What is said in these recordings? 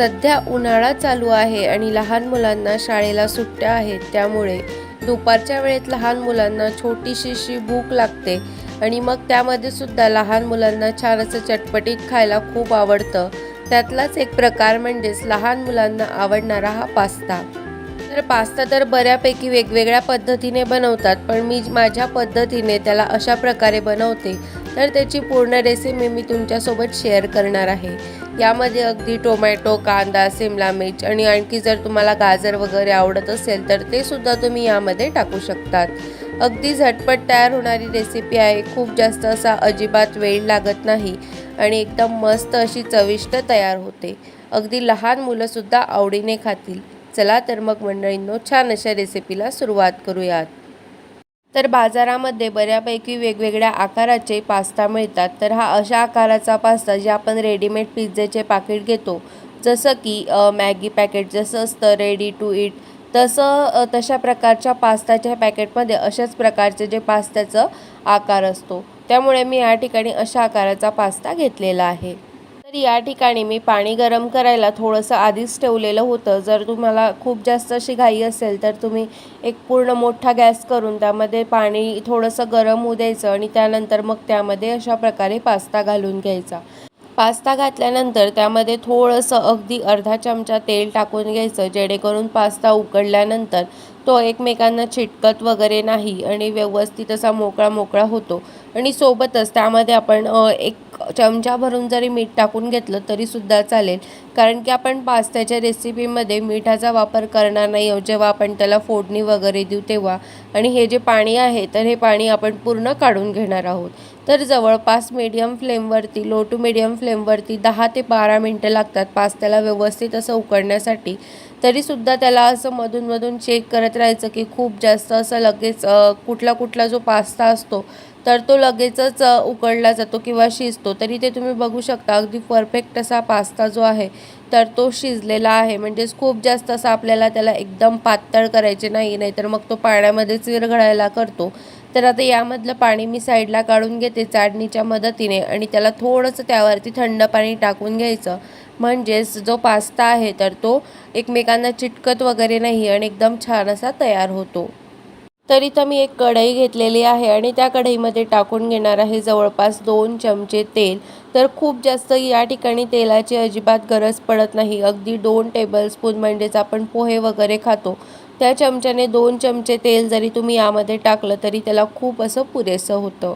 सध्या उन्हाळा चालू आहे आणि लहान मुलांना शाळेला सुट्ट्या आहेत. त्यामुळे दुपारच्या वेळेत लहान मुलांना छोटीशीशी भूक लागते आणि मग त्यामध्ये सुद्धा लहान मुलांना छान असं चटपटीत खायला खूप आवडतं. त्यातलाच एक प्रकार म्हणजेच लहान मुलांना आवडणारा हा पास्ता. तर पास्ता तर बऱ्यापैकी वेगवेगळ्या पद्धतीने बनवतात पण मी माझ्या पद्धतीने त्याला अशा प्रकारे बनवते. तर त्याची पूर्ण रेसिपी मी तुमच्यासोबत शेअर करणार आहे. यामध्ये अगदी टोमॅटो कांदा सिमला मिर्च आणि आणखी जर तुम्हाला गाजर वगैरे आवडत असेल तर ते सुद्धा तुम्ही यामध्ये टाकू शकतात. अगदी झटपट तयार होणारी रेसिपी आहे. खूप जास्त असा अजिबात वेळ लागत नाही आणि एकदम मस्त अशी चविष्ट तयार होते. अगदी लहान मुलंसुद्धा आवडीने खातील. चला तर मग मंडळींनो छान अशा रेसिपीला सुरुवात करूयात. तर बाजारामध्ये बऱ्यापैकी वेगवेगळ्या आकाराचे पास्ता मिळतात. तर हा अशा आकाराचा पास्ता जे आपण रेडीमेड पिझ्झेचे पाकिट घेतो जसं की मॅगी पॅकेट जसं असतं रेडी टू इट तसं तशा प्रकारच्या पास्ताच्या पॅकेटमध्ये अशाच प्रकारचे जे पास्त्याचं आकार असतो. त्यामुळे मी या ठिकाणी अशा आकाराचा पास्ता घेतलेला आहे. तर या ठिकाणी मी पाणी गरम करायला थोडंसं आधीच ठेवलेलं होतं. जर तुम्हाला खूप जास्त अशी घाई असेल तर तुम्ही एक पूर्ण मोठा गॅस करून त्यामध्ये पाणी थोडंसं गरम होऊ द्यायचं आणि त्यानंतर मग त्यामध्ये अशा प्रकारे पास्ता घालून घ्यायचा. पास्ता घातल्यानंतर त्यामध्ये थोडंसं अगदी अर्धा चमचा तेल टाकून घ्यायचं जेणेकरून पास्ता उकडल्यानंतर तो एकमेकांना चिटकत वगैरे नाही आणि व्यवस्थित असा मोकळा मोकळा होतो. आणि सोबतच त्यामध्ये आपण एक चमचा भरून जरी मीठ टाकून घेतलं तरीसुद्धा चालेल. कारण की आपण पास्त्याच्या रेसिपीमध्ये मिठाचा वापर करणार नाही जेव्हा आपण त्याला फोडणी वगैरे देऊ तेव्हा. आणि हे जे पाणी आहे तर हे पाणी आपण पूर्ण काढून घेणार आहोत. तर जवळपास मीडियम फ्लेमवरती लो टू मीडियम फ्लेमवरती दहा ते बारा मिनटं लागतात. पास्त्याला व्यवस्थित असं उकडण्यासाठी. तरीसुद्धा त्याला असं मधूनमधून चेक करत राहायचं की खूप जास्त असं लगेच कुठला कुठला जो पास्ता असतो तर तो लगेचच उकडला जातो किंवा शिजतो. तरी ते तुम्ही बघू शकता अगदी परफेक्ट असा पास्ता जो आहे तर तो शिजलेला आहे. म्हणजेच खूप जास्त असं आपल्याला त्याला एकदम पातळ करायचे नाही नाहीतर मग तो पाण्यामध्येच विरघळायला करतो. तर आता यामधलं पाणी मी साईडला काढून घेते चाळणीच्या मदतीने आणि त्याला थोडंसं त्यावरती थंड पाणी टाकून घ्यायचं. म्हणजेच जो पास्ता आहे तर तो एकमेकांना चिटकत वगैरे नाही आणि एकदम छान असा तयार होतो. तर इथं मी एक कढई घेतलेली आहे आणि त्या कढईमध्ये टाकून घेणार आहे जवळपास दोन चमचे तेल. तर खूप जास्त या ठिकाणी तेलाची अजिबात गरज पडत नाही. अगदी दोन टेबलस्पून म्हणजेच आपण पोहे वगैरे खातो. त्या चमच्याने दोन चमचे तेल जरी तुम्ही यामध्ये टाकलं तरी त्याला खूप असं पुरेसं होतं.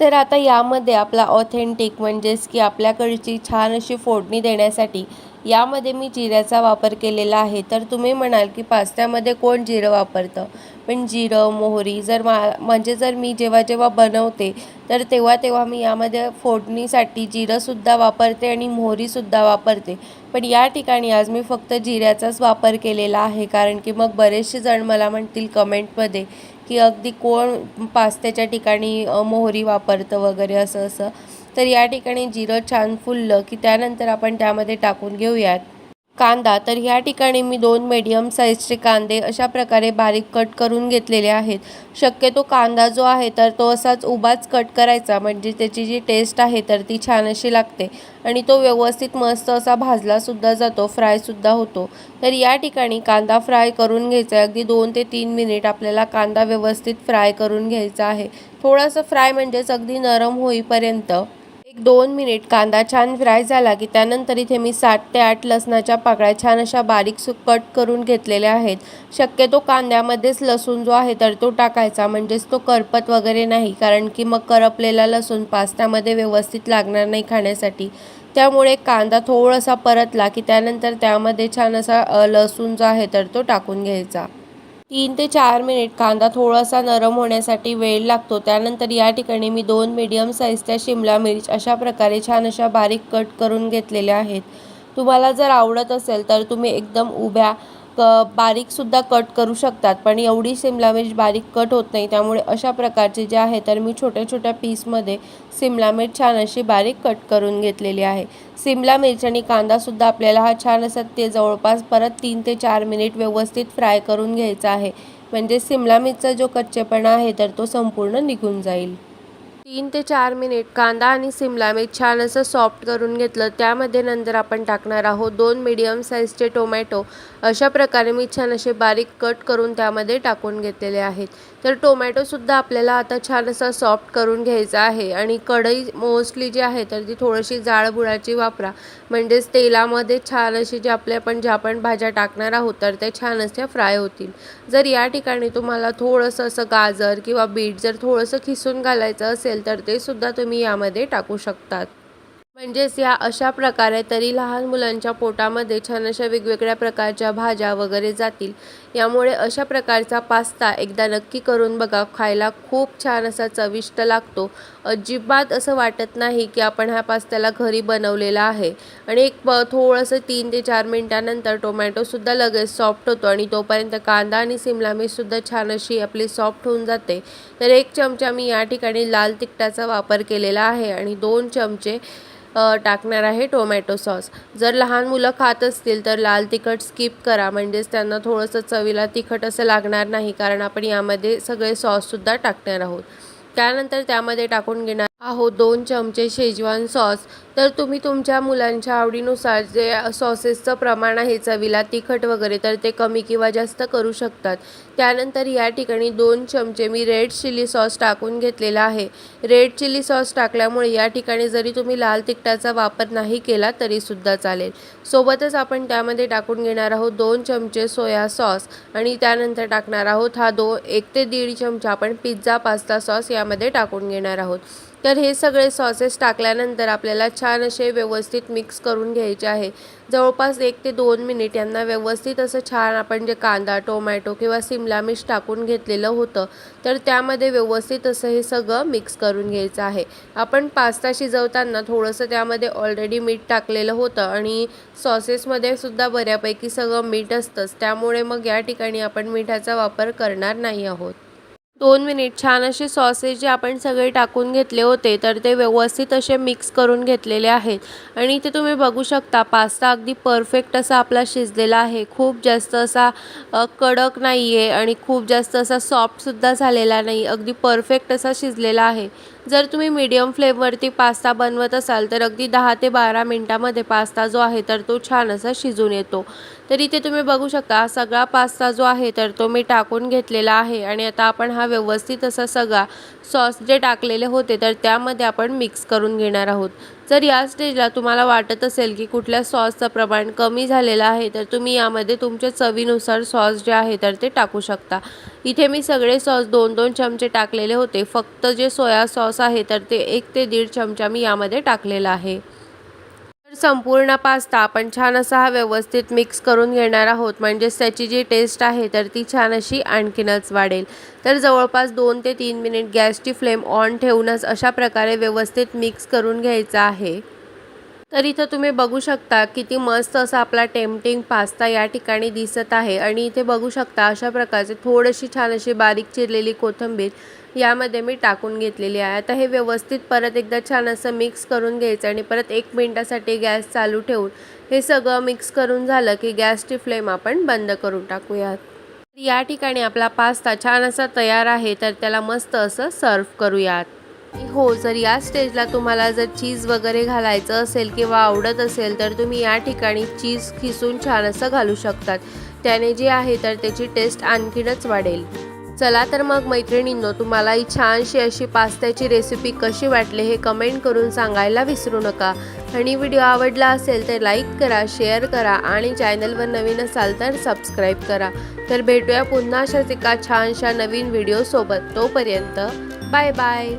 तर आता यामध्ये आपला ऑथेंटिक म्हणजेच की आपल्याकडची छान अशी फोडणी देण्यासाठी यामध्ये मी जिऱ्याचा वापर केलेला आहे. तर तुम्ही म्हणाल की पास्त्यामध्ये कोण जिरं वापरतं? पण जिरं मोहरी जर मा म्हणजे जर मी जेव्हा जेव्हा बनवते तर तेव्हा तेव्हा मी यामध्ये फोडणीसाठी जिरंसुद्धा वापरते आणि मोहरीसुद्धा वापरते. पण या ठिकाणी आज मी फक्त जिऱ्याचाच वापर केलेला आहे. कारण की मग बरेचसे जण मला म्हणतील कमेंटमध्ये की अगदी कोण पास्त्याच्या ठिकाणी मोहरी वापरतं वगैरे असं असं. तर या ठिकाणी जिरं छान फुललं की त्यानंतर आपण त्यामध्ये टाकून घेऊयात. कांदा तर ह्या ठिकाणी मी दोन मीडियम साईजचे कांदे अशा प्रकारे बारीक कट करून घेतलेले आहेत. शक्यतो कांदा जो आहे तर तो असाच उभाच कट करायचा म्हणजे त्याची जी टेस्ट आहे तर ती छान अशी लागते. आणि तो व्यवस्थित मस्त असा भाजलासुद्धा जातो फ्रायसुद्धा होतो. तर या ठिकाणी कांदा फ्राय करून घ्यायचा आहे. अगदी दोन ते तीन मिनिट आपल्याला कांदा व्यवस्थित फ्राय करून घ्यायचा आहे. थोडंसं फ्राय म्हणजेच अगदी नरम होईपर्यंत दोन मिनिट कांदा छान फ्राय झाला की त्यानंतर इथे मी सात ते आठ लसणाच्या पाकळ्या छान अशा बारीक सु कट करून घेतलेल्या आहेत. शक्यतो कांद्यामध्येच लसूण जो आहे तर तो टाकायचा म्हणजेच तो करपत वगैरे नाही कारण की मग करपलेला लसूण पास्त्यामध्ये व्यवस्थित लागणार नाही खाण्यासाठी. त्यामुळे कांदा थोडासा परतला की त्यानंतर त्यामध्ये छान असा लसूण जो आहे तर तो टाकून घ्यायचा. तीन ते चार मिनिट कांदा थोडासा नरम होण्यासाठी वेळ लागतो. त्यानंतर या ठिकाणी मी दोन मीडियम साईजच्या शिमला मिरच अशा प्रकारे छान अशा बारीक कट करून घेतलेल्या आहेत. तुम्हाला जर आवडत असेल तर तुम्ही एकदम उभ्या क बारीकसुद्धा कट करू शकतात पण एवढी सिमला मिर्च बारीक कट होत नाही त्यामुळे अशा प्रकारचे जे आहे तर मी छोट्या छोट्या पीसमध्ये सिमला मिर्च छान अशी बारीक कट करून घेतलेली आहे. सिमला मिर्च आणि कांदासुद्धा आपल्याला हा छान असा ते जवळपास परत तीन ते चार मिनिट व्यवस्थित फ्राय करून घ्यायचा आहे. म्हणजे सिमला मिरचा जो कच्चेपणा आहे तर तो संपूर्ण निघून जाईल. तीन ते चार मिनिट कांदा आणि सिमला मिरच छान असं सॉफ्ट करून घेतलं त्यामध्ये नंतर आपण टाकणार आहोत दोन मिडियम साईजचे टोमॅटो अशा प्रकारे मी छान असे बारीक कट करून त्यामध्ये टाकून घेतलेले आहेत. तर टोमॅटोसुद्धा आपल्याला आता छान असा सॉफ्ट करून घ्यायचा आहे. आणि कढई मोस्टली जी आहे तर ती थोडीशी जाळबुळाची वापरा. म्हणजेच तेलामध्ये छान अशी जे आपले आपण ज्या आपण भाज्या टाकणार आहोत तर त्या छान अशा फ्राय होतील. जर या ठिकाणी तुम्हाला थोडंसं असं गाजर किंवा बीट जर थोडंसं खिसून घालायचं असेल तर ते सुद्धा तुम्ही यामध्ये टाकू शकतात. म्हणजेच या अशा प्रकारे तरी लहान मुलांच्या पोटामध्ये छान अशा वेगवेगळ्या प्रकारच्या भाज्या वगैरे जातील. यामुळे अशा प्रकारचा पास्ता एकदा नक्की करून बघा. खायला खूप छान असा चविष्ट लागतो. अजिबात असं वाटत नाही की आपण ह्या पास्त्याला घरी बनवलेला आहे. आणि एक थोडंसं तीन ते चार मिनटानंतर टोमॅटोसुद्धा लगेच सॉफ्ट होतो आणि तोपर्यंत कांदा आणि सिमला मिरचसुद्धा छान अशी आपली सॉफ्ट होऊन जाते. तर एक चमचा मी या ठिकाणी लाल तिखटाचा वापर केलेला आहे. आणि दोन चमचे टाकणार आहे टोमॅटो सॉस. जर लहान मुलं खात असतील तर लाल तिखट स्किप करा. म्हणजेच त्यांना थोडंसं चवीला तिखट असं लागणार नाही कारण आपण यामध्ये सगळे सॉससुद्धा टाकणार आहोत. त्यानंतर त्यामध्ये टाकून घेणार आहो दोन चमचे शेजवान सॉस. तर तुम्ही तुमच्या मुलांच्या आवडीनुसार जे सॉसेसचं प्रमाण आहे चवीला तिखट वगैरे तर ते कमी किंवा जास्त करू शकतात. त्यानंतर या ठिकाणी दोन चमचे मी रेड चिली सॉस टाकून घेतलेला आहे. रेड चिली सॉस टाकल्यामुळे या ठिकाणी जरी तुम्ही लाल तिखटाचा वापर नाही केला तरीसुद्धा चालेल. सोबतच आपण त्यामध्ये टाकून घेणार आहोत दोन चमचे सोया सॉस आणि त्यानंतर टाकणार आहोत हा दो एक ते दीड चमचा आपण पिझ्झा पास्ता सॉस यामध्ये टाकून घेणार आहोत. तर हे सगळे सॉसेस टाकल्यानंतर आपल्याला छान असे व्यवस्थित मिक्स करून घ्यायचे आहे. जवळपास एक ते दोन मिनिट यांना व्यवस्थित असं छान आपण जे कांदा टोमॅटो किंवा सिमला मिर्च टाकून घेतलेलं होतं तर त्यामध्ये व्यवस्थित असं हे सगळं मिक्स करून घ्यायचं आहे. आपण पास्ता शिजवताना थोडंसं त्यामध्ये ऑलरेडी मीठ टाकलेलं होतं आणि सॉसेसमध्ये सुद्धा बऱ्यापैकी सगळं मीठ असतंच. त्यामुळे मग या ठिकाणी आपण मिठाचा वापर करणार नाही आहोत. दोन मिनिट छान असे सॉसेस जे आपण सगळे टाकून घेतले होते तर ते व्यवस्थित असे मिक्स करून घेतलेले आहेत. आणि इथे तुम्ही बघू शकता पास्ता अगदी परफेक्ट असा आपला शिजलेला आहे. खूप जास्त असा कडक नाही आहे आणि खूप जास्त असा सॉफ्टसुद्धा झालेला नाही. अगदी परफेक्ट असा शिजलेला आहे. जर तुम्ही मीडियम फ्लेमवरती पास्ता बनवत असाल तर अगदी दहा ते बारा मिनटामध्ये पास्ता जो आहे तर तो छान असा शिजून येतो. तर इथे तुम्ही बघू शकता सगळा पास्ता जो आहे तर तो मी टाकून घेतलेला आहे. आणि आता आपण हा व्यवस्थित असा सगळा सॉस जे टाकलेले होते तर त्यामध्ये आपण मिक्स करून घेणार आहोत. जर या स्टेजला तुम्हाला वाटत असेल की कुठल्या सॉसचं प्रमाण कमी झालेलं आहे तर तुम्ही यामध्ये तुमच्या चवीनुसार सॉस जे आहे तर ते टाकू शकता. इथे मी सगळे सॉस दोन दोन चमचे टाकलेले होते. फक्त जे सोया सॉस आहे तर ते एक ते दीड चमचा मी यामध्ये टाकलेला आहे. संपूर्ण पास्ता आपण छान असा हा व्यवस्थित मिक्स करून घेणार आहोत. म्हणजेच त्याची जी टेस्ट आहे तर ती छान अशी आणखीनच वाढेल. तर जवळपास दोन ते तीन मिनिट गॅसची फ्लेम ऑन ठेवूनच अशा प्रकारे व्यवस्थित मिक्स करून घ्यायचं आहे. तर इथं तुम्ही बघू शकता किती मस्त असा आपला टेम्पटिंग पास्ता या ठिकाणी दिसत आहे. आणि इथे बघू शकता अशा प्रकारचे थोडीशी छान अशी बारीक चिरलेली कोथिंबीर यामध्ये मी टाकून घेतलेली आहे. आता हे व्यवस्थित परत एकदा छान असं मिक्स करून घ्यायचं आणि परत एक मिनटासाठी गॅस चालू ठेवून हे सगळं मिक्स करून झालं की गॅसची फ्लेम आपण बंद करून टाकूयात. या ठिकाणी आपला पास्ता छान असा तयार आहे तर त्याला मस्त असं सर्व करूयात. हो जर या स्टेजला तुम्हाला जर चीज वगैरे घालायचं असेल किंवा आवडत असेल तर तुम्ही या ठिकाणी चीज खिसून छान असं घालू शकतात. त्याने जे आहे तर त्याची टेस्ट आणखीनच वाढेल. चला तर मग मैत्रिणींनो तुम्हाला ही छानशी अशी पास्त्याची रेसिपी कशी वाटली हे कमेंट करून सांगायला विसरू नका. आणि व्हिडिओ आवडला असेल तर लाईक करा शेअर करा आणि चॅनलवर नवीन असाल तर सबस्क्राईब करा. तर भेटूया पुन्हा अशाच एका छानशा नवीन व्हिडिओसोबत तोपर्यंत बाय बाय